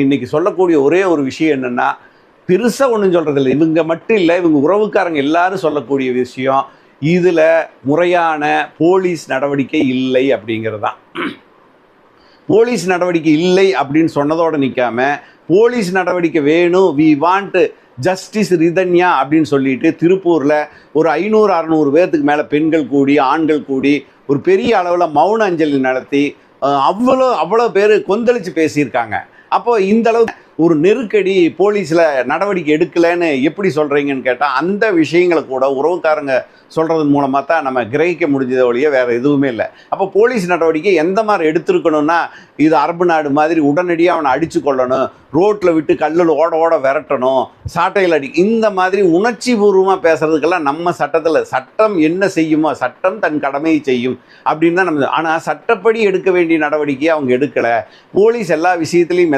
இன்னைக்கு சொல்லக்கூடிய ஒரே ஒரு விஷயம் என்னன்னா பெருசாக ஒன்றும் சொல்கிறதில்ல இல்லை இவங்க மட்டும் இல்லை இவங்க உறவுக்காரங்க எல்லாரும் சொல்லக்கூடிய விஷயம் இதில் முறையான போலீஸ் நடவடிக்கை இல்லை அப்படிங்கிறது தான் போலீஸ் நடவடிக்கை இல்லை அப்படின்னு சொன்னதோடு நிற்காம போலீஸ் நடவடிக்கை வேணும் வி வாண்ட் ஜஸ்டிஸ் ரிதன்யா அப்படின்னு சொல்லிட்டு திருப்பூரில் ஒரு ஐநூறு அறநூறு பேர்த்துக்கு மேலே பெண்கள் கூடி ஆண்கள் கூடி ஒரு பெரிய அளவில் மௌன அஞ்சலி நடத்தி அவ்வளோ அவ்வளோ பேர் கொந்தளித்து பேசியிருக்காங்க. அப்போ இந்த அளவு ஒரு நெருக்கடி போலீஸில் நடவடிக்கை எடுக்கலைன்னு எப்படி சொல்கிறீங்கன்னு கேட்டால் அந்த விஷயங்களை கூட உறவுக்காரங்க சொல்கிறது மூலமாக தான் நம்ம கிரகிக்க முடிஞ்சதை ஒழிய வேறு எதுவுமே இல்லை. அப்போ போலீஸ் நடவடிக்கை எந்த மாதிரி எடுத்திருக்கணும்னா இது அரபு நாடு மாதிரி உடனடியாக அவனை அடித்து கொள்ளணும் ரோட்டில் விட்டு கல்லில் ஓட ஓட விரட்டணும் சாட்டையில் அடி இந்த மாதிரி உணர்ச்சி பூர்வமாக பேசுகிறதுக்கெல்லாம் நம்ம சட்டத்தில் சட்டம் என்ன செய்யுமோ சட்டம் தன் கடமையை செய்யும் அப்படின்னு தான் நம்ம ஆனால் சட்டப்படி எடுக்க வேண்டிய நடவடிக்கையை அவங்க எடுக்கலை. போலீஸ் எல்லா விஷயத்துலையும்